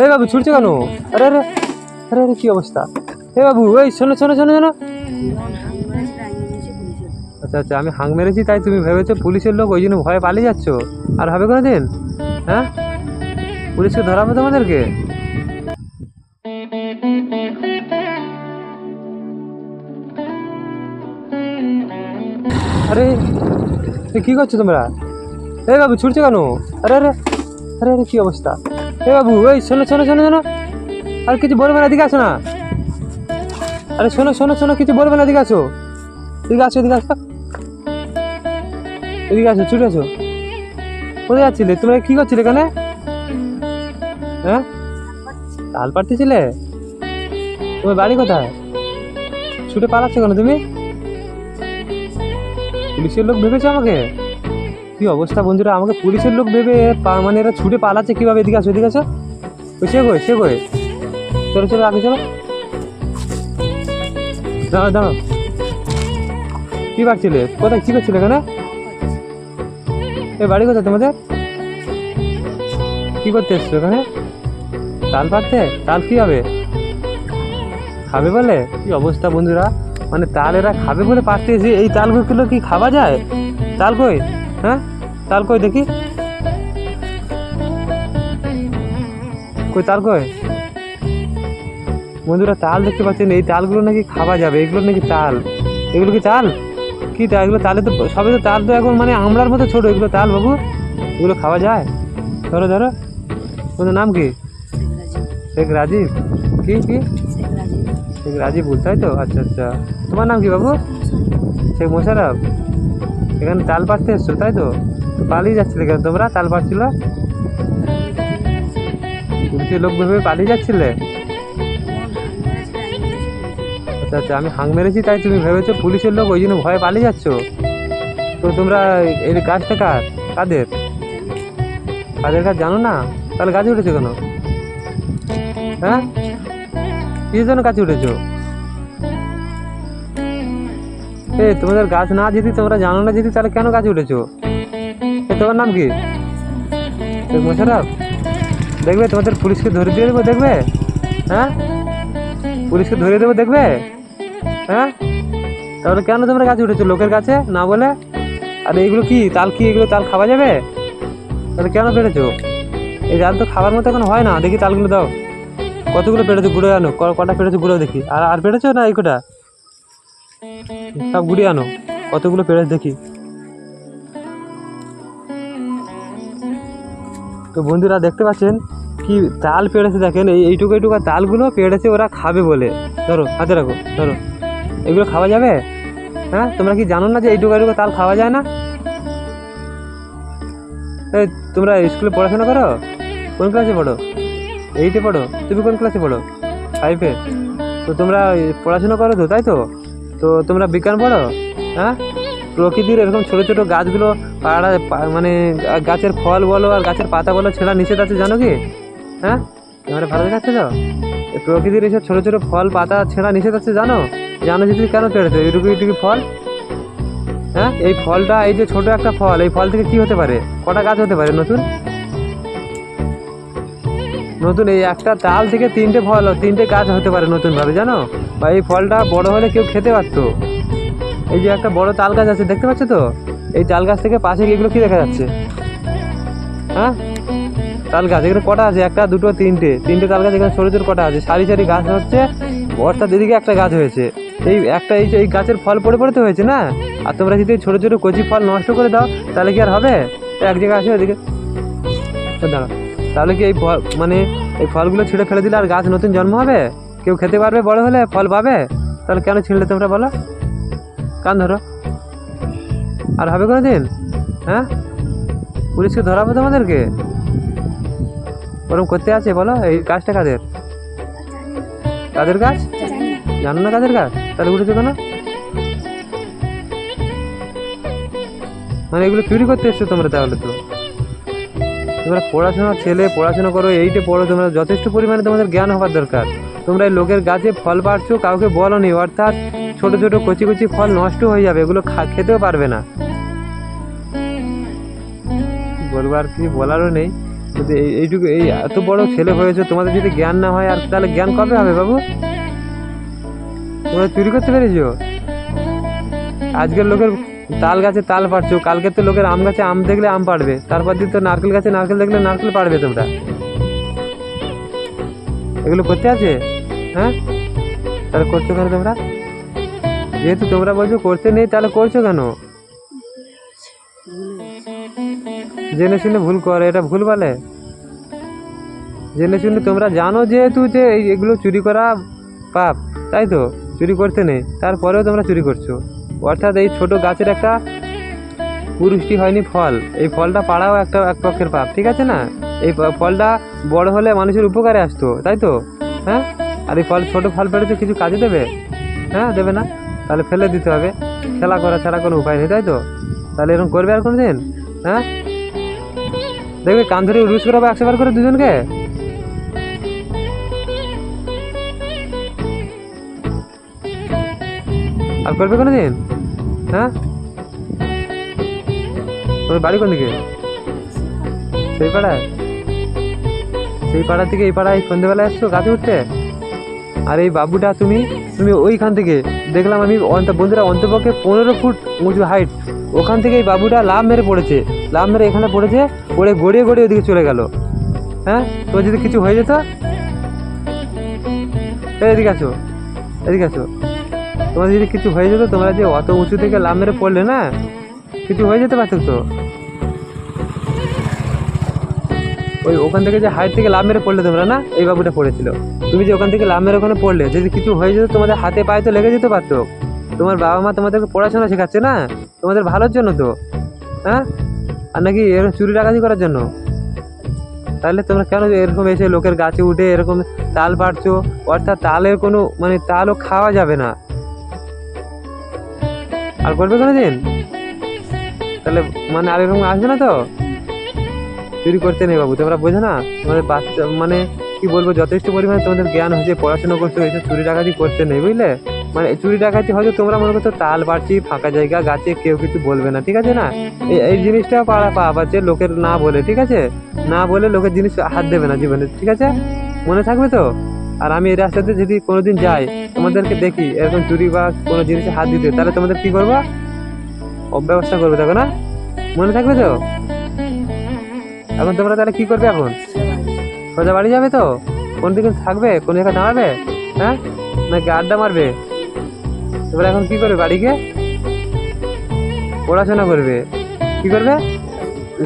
এই বাবু, ছুটছে কেন? আরে আরে আরে আরে, কি অবস্থা? এ বাবু, এই, শোনো শোনো শোনো শোনো। আচ্ছা আচ্ছা আমি হাং মেরেছি, তাই তুমি ভেবেছো পুলিশের লোক ওই জন্য ভয়ে পালিয়ে যাচ্ছ? আর হবে কোনো দিন হ্যাঁ? পুলিশকে ধরাবো তোমাদেরকে? আরে, এ কি করছ তোমরা? এই বাবু, ছুটছো কেন? আরে আরে আরে আরে, কি অবস্থা? এ বাবু ওই শোনো শোনো শোনো শোনো। আর কিছু বলবে না, এদিকে আসো না। আরে শোনো শোনো শোনো, কিছু বলবে না, এদিকে আসো। এদিকে আসো এদিকে আসো। এদিকে আসো ছুটে আসো। কোথায় যাচ্ছিলে? তোমরা কি করছিলে এখানে? হ্যাঁ? তাল পাড়তেছিলে? তোমার বাড়ি কোথায়? ছুটে পালাচ্ছ কেন তুমি? পুলিশের লোক ভেবেছো আমাকে? কি অবস্থা বন্ধুরা? আমাকে পুলিশের লোক ভেবে মানে এরা ছুটে পালাচ্ছে কীভাবে এদিকে আসো এদিকে আসো? ওই সে গোয় সে গোয় চলো চলো, আগে চলো। দাঁড়াও দাঁড়াও। কি পারছিলে কোথায়, কি করছিলে এখানে? এ বাড়ি কোথায় তোমাদের? কি করতে এসছো এখানে? তাল পারতে তাল কি হবে খাবে বলে? কি অবস্থা বন্ধুরা? মানে তাল এরা খাবে বলে পারতে এসে এই তালগুলো কি খাওয়া যায়? তাল কই? হ্যাঁ? তাল কই দেখি? কই তাল কই? বন্ধুরা তাল দেখতে পাচ্ছেন এই তালগুলো নাকি খাওয়া যাবে এগুলো নাকি তাল। এগুলো কি তাল? কি তাল? এগুলো তালে তো সবে তো তাল তো এখন মানে আমরার মতো ছোট এগুলো তাল বাবু। এগুলো খাওয়া যায়? ধরো ধরো। তোমাদের নাম কি? শেখ রাজীব। কি কি? শেখ রাজীব। বল তাই তো? আচ্ছা আচ্ছা। তোমার নাম কি বাবু? শেখ মোশারফ এখানে চাল পাড়তে এসছো তাই তো? পালিয়ে যাচ্ছিলে কেন তোমরা, চাল পাড়ছিল লোক ভেবে পালিয়ে যাচ্ছিলে? আচ্ছা আচ্ছা আমি হাং মেরেছি, তাই তুমি ভেবেছো পুলিশের লোক, ওই জন্য ভয়ে পালিয়ে যাচ্ছ? তো তোমরা এই গাছটা কার? কাদের? কাদের কাজ জানো না? তাহলে গাছে উঠেছো কেন? হ্যাঁ? কিসের জন্য গাছে উঠেছো? এ তোমাদের গাছ না যদি তোমরা জানো না যদি তাহলে কেন গাছ উঠেছো? এ, তোমার নাম কি? মোশারফ দেখবে তোমাদের পুলিশকে ধরে দিয়ে দেবো, দেখবে? হ্যাঁ? পুলিশকে ধরে দেবো, দেখবে? হ্যাঁ? তাহলে কেন তোমরা গাছ উঠেছো, লোকের কাছে, না বলে? আর এইগুলো কি, তাল কি, এগুলো তাল খাওয়া যাবে? তাহলে কেন পেরেছ এই তাল তো খাবার মতো এখন হয় না, দেখি তালগুলো দাও। কতগুলো পেরেছ গুঁড়ো আনো কটা পেরেছ গুঁড়ো দেখি। আর আর পেরেছ না এই কটা? সব গুড়িয়ে আনো। কতগুলো পেরেছ দেখি। তো বন্ধুরা, দেখতে পাচ্ছেন কি তাল পেড়েছে দেখেন? এই এইটুকু এইটুকু তালগুলো পেড়েছে ওরা খাবে বলে। ধরো, হাতে রাখো, ধরো। এগুলো খাওয়া যাবে? হ্যাঁ? তোমরা কি জানো না যে এইটুকু এইটুকু তাল খাওয়া যায় না? এই, তোমরা স্কুলে পড়াশোনা করো? কোন ক্লাসে পড়ো? এইটে পড়ো। তুমি কোন ক্লাসে পড়ো? ফাইভে তো তোমরা পড়াশোনা করো তো, তাই তো? তো তোমরা বিজ্ঞান পড়ো? হ্যাঁ? প্রকৃতির এরকম ছোট ছোট গাছগুলো, পাড়া মানে গাছের ফল বলো আর গাছের পাতা বলো, ছেঁড়া নিষেধ আছে, জানো কি? হ্যাঁ? এবারে ভালো দেখাচ্ছে তো? প্রকৃতির এইসব ছোট ছোট ফল, পাতা, ছেঁড়া নিষেধ আছে, জানো? জানো যদি কেন পেড়েছো? এইটুকু এইটুকু ফল? হ্যাঁ? এই ফলটা, এই যে ছোট একটা ফল, এই ফল থেকে কি হতে পারে? কটা গাছ হতে পারে নতুন? নতুন, এই একটা তাল থেকে তিনটে ফল, তিনটে গাছ হতে পারে নতুন ভাবে জানো? বা এই ফলটা বড় হলে কেউ খেতে পারতো। এই যে একটা বড় তাল গাছ আছে, দেখতে পাচ্ছ তো? এই তাল গাছ থেকে পাশে এগুলো কি দেখা যাচ্ছে? হ্যাঁ? তাল গাছ, এখানে কটা আছে? একটা, দুটো, তিনটে। তিনটে তাল গাছ, এখানে ছোটো ছোটো কটা আছে। সারি সারি গাছ হচ্ছে, অর্থাৎ এদিকে একটা গাছ হয়েছে। এই একটা, এই যে, এই গাছের ফল পড়ে পড়ে তো হয়েছে না? আর তোমরা যদি ছোটো ছোটো কচি ফল নষ্ট করে দাও, তাহলে কি আর হবে? এক জায়গায় আসো ওদিকে তো দাঁড়াও। তাহলে কি এই ফল মানে এই ফলগুলো ছিঁড়ে ফেলে দিলে আর গাছ নতুন জন্ম হবে? কেউ খেতে পারবে বড় হলে? ফল পাবে? তাহলে কেন ছিঁড়লে তোমরা বলো? কান ধরো। আর হবে কোনো দিন হ্যাঁ? পুলিশকে ধরাবো তোমাদেরকে? ওরকম করতে আছে, বলো? এই কাজটা কাদের? কাদের কাজ জানো না কাদের কাজ তাহলে উঠেছো কেন? মানে এগুলো চুরি করতে এসছো তোমরা তাহলে তো। তোমরা পড়াশোনা ছেলে, পড়াশোনা করো, এইটে পড়ো, তোমরা যথেষ্ট পরিমাণে তোমাদের জ্ঞান হওয়ার দরকার। তোমরা এই লোকের গাছে ফল পাড়ছো কাউকে বলো নি, অর্থাৎ ছোট ছোট কচি কচি ফল নষ্ট হয়ে যাবে, এগুলো খেতেও পারবে না। কি বলব আর কিছু বলারও নেই। এই এইটুকু এই এত বড় ছেলে হয়েছে, তোমাদের যদি জ্ঞান না হয়, আর তাহলে জ্ঞান কবে হবে বাবু? তোমরা চুরি করতে পেরেছ? আজকের লোকের তাল গাছে তাল পাড়ছো, কালকে তো লোকের আম গাছে আম দেখলে আম পাড়বে, তারপর দিন তো নারকেল গাছে নারকেল দেখলে নারকেল পাড়বে তোমরা। এগুলো করতে আছে? হ্যাঁ? তাহলে করছ কেন তোমরা? যেহেতু তোমরা বলছো করতে নেই, তাহলে করছ কেন? জেনে শুনে ভুল করে, এটা ভুল বলে। জেনে শুনে তোমরা জানো যেহেতু যে এগুলো চুরি করা পাপ, তাই তো? চুরি করতে নেই, তারপরেও তোমরা চুরি করছ। অর্থাৎ এই ছোট গাছের একটা পুরুষ্টি হয়নি ফল। এই ফলটা পাড়াও একটা এক পক্ষের পাপ, ঠিক আছে না? এই ফলটা বড় হলে মানুষের উপকারে আসতো, তাই তো? হ্যাঁ? আর এই ফল ছোটো ফল পেড়েছে কিছু কাজে দেবে? হ্যাঁ দেবে না? তাহলে ফেলে দিতে হবে। খেলা করা ছাড়া কোনো উপায় নেই, তাই তো? তাহলে এরকম করবে আর কোনো দিন হ্যাঁ? দেখবে কান ধরে রুজ করাবো একশো বার করে দুজনকে? আর করবে কোনো দিন হ্যাঁ? তোর বাড়ি কোন দিকে? সেই পাড়ায়? সেই পাড়া থেকে এই পাড়ায় সন্ধ্যেবেলা এসছো গাছে উঠতে? আর এই বাবুটা, তুমি তুমি ওইখান থেকে, দেখলাম আমি বন্ধুরা অন্তপক্ষে পনেরো ফুট উঁচু হাইট ওখান থেকে এই বাবুটা লাভ মেরে পড়েছে লাভ মেরে এখানে পড়েছে, পড়ে গড়িয়ে গড়িয়ে ওদিকে চলে গেল। হ্যাঁ? তোর যদি কিছু হয়ে যেত? এদিকে আছো এদিকে আছো। তোমার যদি কিছু হয়ে যেত, তোমরা যে অত উঁচু থেকে লাভ মেরে পড়লে না, কিছু হয়ে যেতে পারতো তো? ওই ওখান থেকে যে হাইট থেকে লাভ মেরে পড়লে তোমরা না, এই বাবুটা পড়েছিল। তুমি যে ওখান থেকে লাভ মেরে ওখানে পড়লে, যদি কিছু হয়ে যেত, তোমাদের হাতে পায়ে তো লেগে যেতে পারতো। তোমার বাবা মা তোমাদেরকে পড়াশোনা শেখাচ্ছে না, তোমাদের ভালোর জন্য তো হ্যাঁ? আর নাকি এরকম চুরি ডাকাতি করার জন্য? তাহলে তোমরা কেন এরকম এসে লোকের গাছে উঠে এরকম তাল পাড়ছো অর্থাৎ তালের কোনো মানে তালও খাওয়া যাবে না। আর করবে কোনো দিন তাহলে মানে আর এরকম আসবে না তো? চুরি করতে নেই বাবু, তোমরা বোঝো না? তোমাদের বাচ্চা মানে কি বলব, যথেষ্ট পরিমাণে তোমাদের জ্ঞান হয়েছে, পড়াশোনা করছ হয়েছে, চুরি ডাকাতি করতে নেই, বুঝলে? মানে চুরি ডাকাতি হয়তো তোমরা মনে করছ তাল বাড়ছি ফাঁকা জায়গা, গাছে কেউ কিছু বলবে না, ঠিক আছে না? এই জিনিসটা পাড়া পাপ আছে, লোকের না বলে, ঠিক আছে? না বলে লোকের জিনিস হাত দেবে না জীবনে, ঠিক আছে? মনে থাকবে তো? আর আমি এই রাস্তাতে যদি কোনোদিন যাই, তোমাদেরকে দেখি, এরকম চুরি বা কোনো জিনিসে হাত দিতে, তাহলে তোমাদের কি করব? অব্যবস্থা করবে, দেখো না? মনে থাকবে তো? এখন তোমরা তাহলে কি করবে এখন? সোজা বাড়ি যাবে তো? কোন দিকে থাকবে? কোন জায়গায় দাঁড়াবে? হ্যাঁ? নাকি আড্ডা মারবে? এবার এখন কি করবে বাড়ি গিয়ে পড়াশোনা করবে। কি করবে?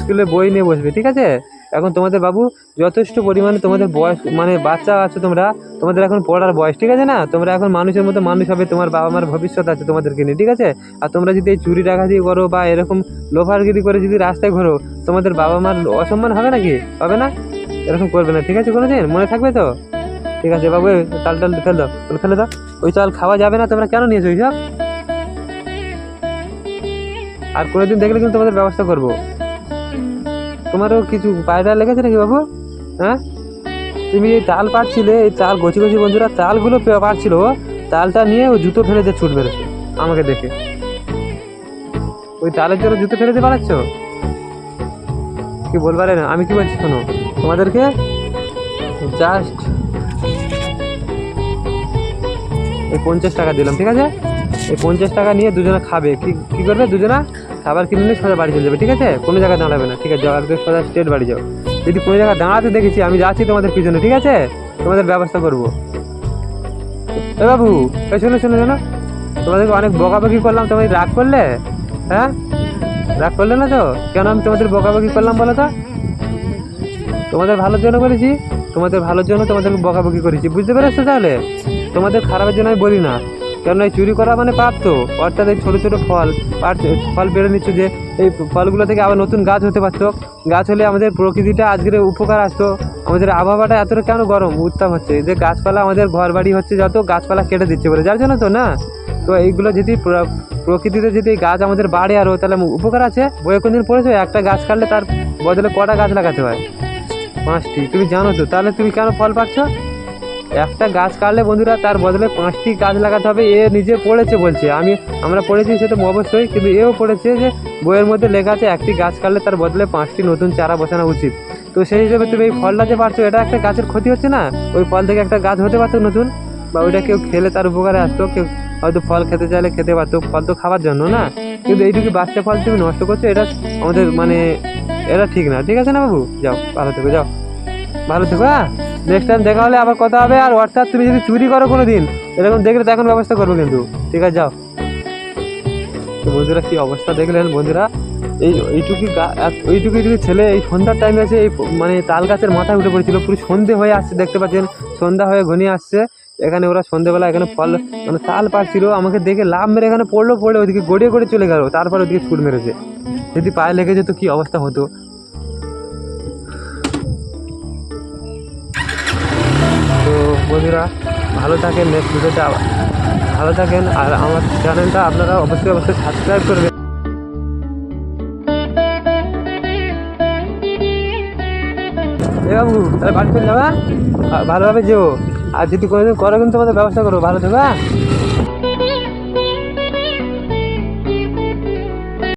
স্কুলে বই নিয়ে বসবে, ঠিক আছে? এখন তোমাদের বাবু যথেষ্ট পরিমাণে তোমাদের বয়স মানে বাচ্চা আছো তোমরা, তোমাদের এখন পড়ার বয়স, ঠিক আছে না? তোমরা এখন মানুষের মতো মানুষ হবে, তোমার বাবা মার ভবিষ্যৎ আছে তোমাদেরকে নিয়ে, ঠিক আছে? আর তোমরা যদি এই চুরি ডাকাতি করো বা এরকম লোফারগিরি করে যদি রাস্তায় ঘোরো, তোমাদের বাবা মার অসম্মান হবে নাকি? হবে না? এরকম করবে না, ঠিক আছে কোনো দিন মনে থাকবে তো? ঠিক আছে বাবু চাল টাল ফেল দাও, ফেলে দাও। ওই চাল খাওয়া যাবে না, তোমরা কেন নিয়েছো ওইসব আর কোনোদিন দেখলে কিন্তু তোমাদের ব্যবস্থা করব। তোমারও কিছু পায়রা লেগেছে নাকি বাবু? হ্যাঁ? তুমি এই তাল পাড়ছিলে, এই তাল গছি গছি বন্ধুরা তালগুলো পাড়ছিল তালটা নিয়ে ও জুতো ফেলে দিয়ে ছুট মেরেছে আমাকে দেখে। ওই তালের জন্য জুতো ফেলে দিয়ে পালাচ্ছ? কি বলবার না, আমি কি বলছি শোনো, তোমাদেরকে জাস্ট এই পঞ্চাশ টাকা দিলাম, ঠিক আছে? এই পঞ্চাশ টাকা নিয়ে দুজনে খাবে, কি কি করবে দুজনা? খাবার কিনে নিয়ে সোজা বাড়ি চলে যাবে, ঠিক আছে? কোনো জায়গায় দাঁড়াবে না, ঠিক আছে? একদম সোজা স্টেট বাড়ি যাও। যদি কোনো জায়গায় দাঁড়াতে দেখেছি, আমি যাচ্ছি তোমাদের পিছনে, ঠিক আছে? তোমাদের ব্যবস্থা করব। এ বাবু এই শোনো শোনো শোনো। তোমাদেরকে অনেক বকাবকি করলাম তোমাদের রাগ করলে? হ্যাঁ? রাগ করলে না তো? কেন আমি তোমাদের বকাবকি করলাম বলো তো? তোমাদের ভালোর জন্য করেছি, তোমাদের ভালোর জন্য তোমাদেরকে বকাবকি করেছি, বুঝতে পেরেছ তাহলে? তোমাদের খারাপের জন্য আমি বলি না। কেন এই চুরি করা মানে পাপ তো অর্থাৎ এই ছোটো ছোটো ফল ফল বেড়ে নিচ্ছ যে এই ফলগুলো থেকে আবার নতুন গাছ হতে পারতো। গাছ হলে আমাদের প্রকৃতিটা আজকের উপকার আসতো। আমাদের আবহাওয়াটা এতটা কেন গরম? উত্তাপ হচ্ছে। যে গাছপালা আমাদের ঘর বাড়ি হচ্ছে, যত গাছপালা কেটে দিচ্ছে বলে। যার জন্য তো না? তো এইগুলো যদি প্রকৃতিতে যদি গাছ আমাদের বাড়ে আরও তাহলে উপকার আছে? বইয়ে কোনদিন পড়েছো? একটা গাছ কাটলে তার বদলে কটা গাছ লাগাতে হয়? পাঁচটি। তুমি জানো তো। তাহলে তুমি কেন ফল পাচ্ছ? একটা গাছ কাটলে বন্ধুরা তার বদলে পাঁচটি গাছ লাগাতে হবে, এ নিজে পড়েছে বলছে। আমি, আমরা পড়েছি সেটা অবশ্যই, কিন্তু এও পড়েছে যে বইয়ের মধ্যে লেখা আছে, একটি গাছ কাটলে তার বদলে পাঁচটি নতুন চারা বসানো উচিত। তো সেই হিসেবে তুমি এই ফলটা যে পারছ এটা একটা গাছের ক্ষতি হচ্ছে না? ওই ফল থেকে একটা গাছ হতে পারতো নতুন? বা ওইটা কেউ খেলে তার উপকারে আসতো, কেউ হয়তো ফল খেতে চাইলে খেতে পারতো, ফল তো খাওয়ার জন্য না? কিন্তু এইটুকু বাচ্চা ফল তুমি নষ্ট করছ, এটা আমাদের মানে এটা ঠিক না। ঠিক আছে না বাবু? যাও, ভালো থেকো, যাও। ভালো থেকো হ্যাঁ? নেক্সট টাইম দেখা হলে আবার কথা হবে। আর অর্থাৎ তুমি যদি চুরি করো কোনো দিন এরকম দেখলে তখন ব্যবস্থা করব কিন্তু। ঠিক আছে, যাও। তো বন্ধুরা, কি অবস্থা দেখলেন বন্ধুরা? এই এইটুকু এইটুকু এইটুকু ছেলে, এই সন্ধ্যার টাইমে আছে, এই মানে তাল গাছের মাথায় উঠে পড়েছিল। পুরো সন্ধে হয়ে আসছে, দেখতে পাচ্ছেন? সন্ধ্যা হয়ে ঘনিয়ে আসছে। এখানে ওরা সন্ধেবেলা এখানে ফল মানে তাল পাড়ছিল। আমাকে দেখে লাভ মেরে এখানে পড়ল, পড়লে, ওদিকে গড়িয়ে গড়িয়ে চলে গেল। তারপর ওদিকে ছুট মেরেছে। যদি পায়ে লেগে যেত, কি অবস্থা হতো? বন্ধুরা, ভালো থাকেন নেক্সট ভিডিওতে ভালো থাকেন, আর আমার চ্যানেলটা আপনারা অবশ্যই অবশ্যই সাবস্ক্রাইব করবেন। বাবু, তাহলে বাড়ি চলে যাবা? ভালোভাবে যেও। আর যদি কোনোদিন করো কিন্তু তোমাদের ব্যবস্থা করো, ভালো থেকো হ্যাঁ?